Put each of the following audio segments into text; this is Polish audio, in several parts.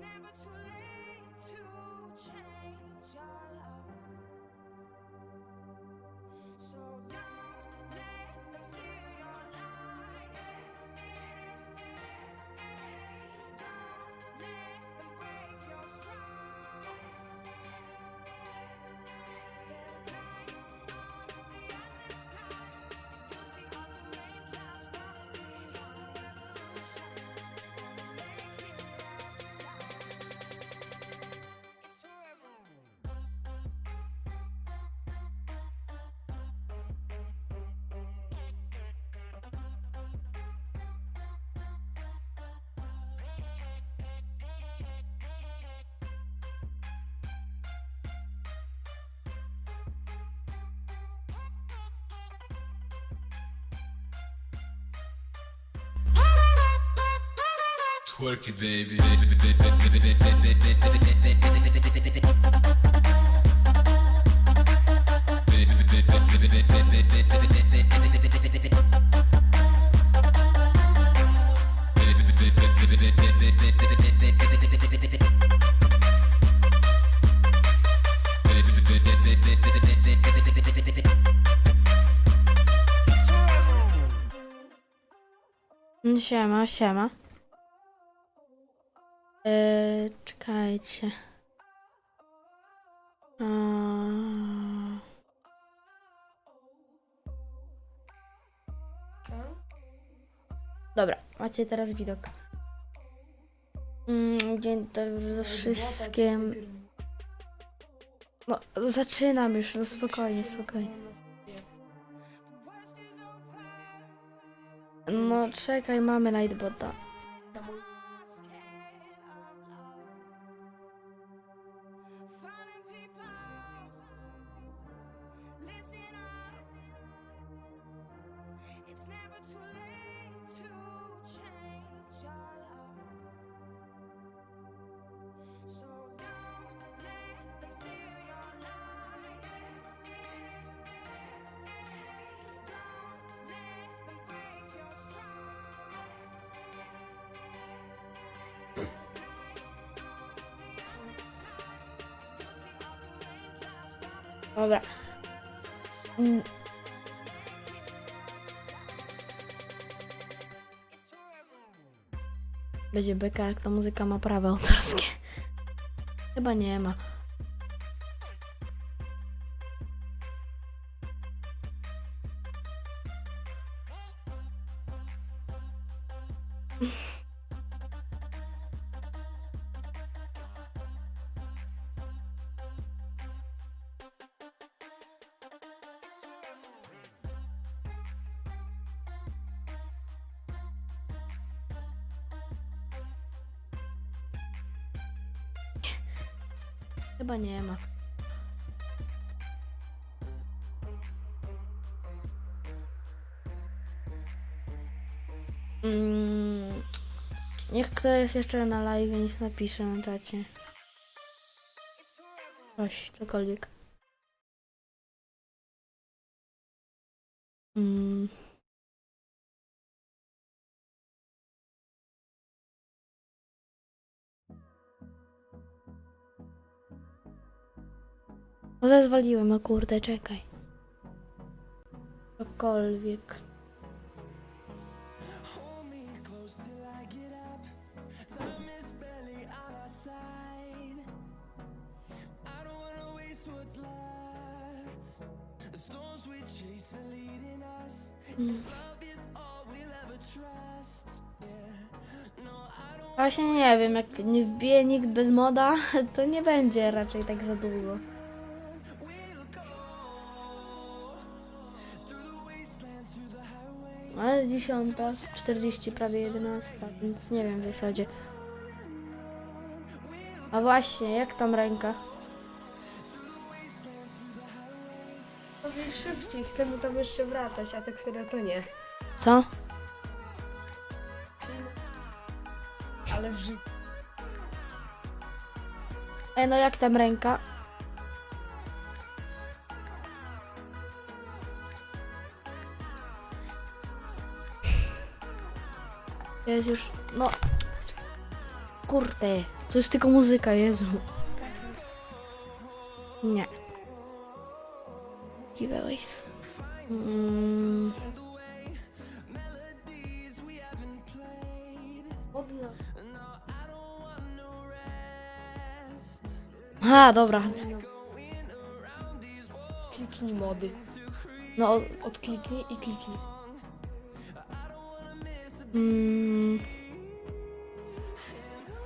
never too late to change your love. So Twerk it, baby. Siema, siema. Yy, czekajcie. Eee, Dobra, macie teraz widok. Mm, dzień dobry wszystkim. No, zaczynam już, no spokojnie, spokojnie. No, czekaj, mamy Nightbota. Dobra. Mm. Będzie beka, jak ta muzyka ma prawa autorskie. Chyba nie ma. Chyba nie ma. Mm, niech kto jest jeszcze na live, niech napisze na czacie. Coś, cokolwiek. Ever trust. Yeah. No, I don't Właśnie nie wiem, jak nie wbije nikt bez moda, to nie będzie raczej tak za długo. 10, 40, prawie 11, więc nie wiem w zasadzie. A właśnie, jak tam ręka? Powiedz szybciej, chcemy tam jeszcze wracać, a tak serio to nie. Co? Ale w życiu. Ej, no jak tam ręka? Jest już, no... Kurde. To jest tylko muzyka, Jezu. Nie. Giveaways. Mm, a, dobra. Kliknij mody. No, Odkliknij i kliknij. Mm,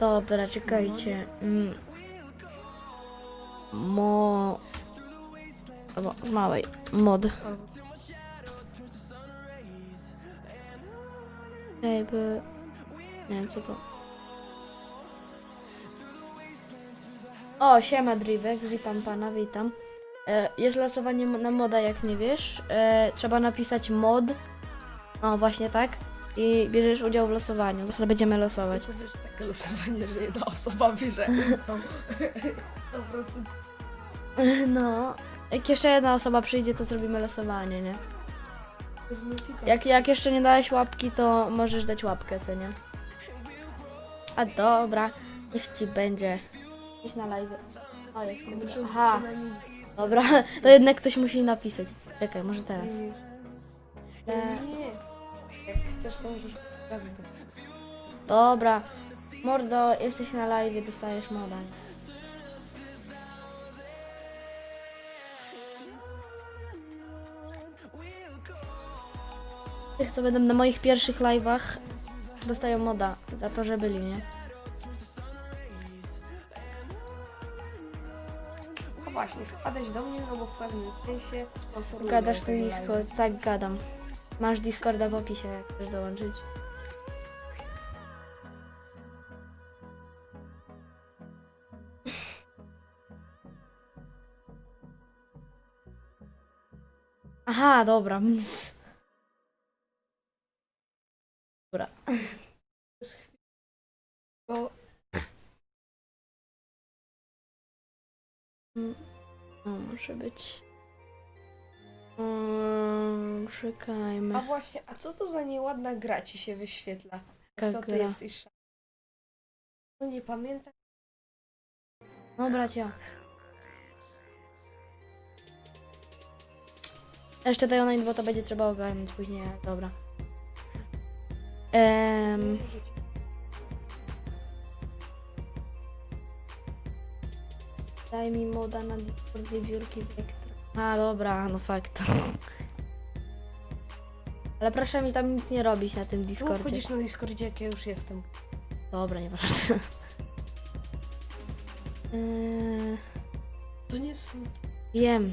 dobra, czekajcie. Mm, mo... Z małej. Mod. Jakby... Nie wiem co to. O, siema Drivex, witam pana, witam. E, jest losowanie na moda, jak nie wiesz. E, trzeba napisać mod. O, właśnie tak. I bierzesz udział w losowaniu. Zaraz będziemy losować. To wiesz, takie losowanie, że jedna osoba bierze udział. 100% No. Jak jeszcze jedna osoba przyjdzie, to zrobimy losowanie, nie? jest. Jak, jak jeszcze nie dałeś łapki, to możesz dać łapkę, co nie? A dobra, niech ci będzie. Idź na live. O, jest komputer. Aha, co najmniej. dobra, to jednak ktoś musi napisać. Czekaj, może teraz. Nie, nie, nie. Chcesz, to możesz razy dać. Dobra. Mordo, jesteś na live, dostajesz moda. Tych, co będą na moich pierwszych live'ach, dostają moda za to, że byli, nie? No właśnie, wpadać do mnie, no bo w pewnym sensie sponsoruję Gadasz ten. Discord, tak gadam. Masz Discorda w opisie, jak chcesz dołączyć. Aha, dobra. Dobra. Bo Mm, O, może być. Um, czekajmy. A właśnie, a co to za nieładna gra ci się wyświetla? Jak to Jaka ty gra? jesteś? No nie pamiętam. No bracia. Jeszcze tej online, bo to będzie trzeba ogarnąć później, dobra. Em, daj mi moda na Discord wiewiórki Vectra. A dobra, no fakt. Ale proszę mi tam nic nie robić na tym Czemu Discordzie. wchodzisz na Discordzie, jak ja już jestem? Dobra, nieważne. Eee, To nie są... wiem.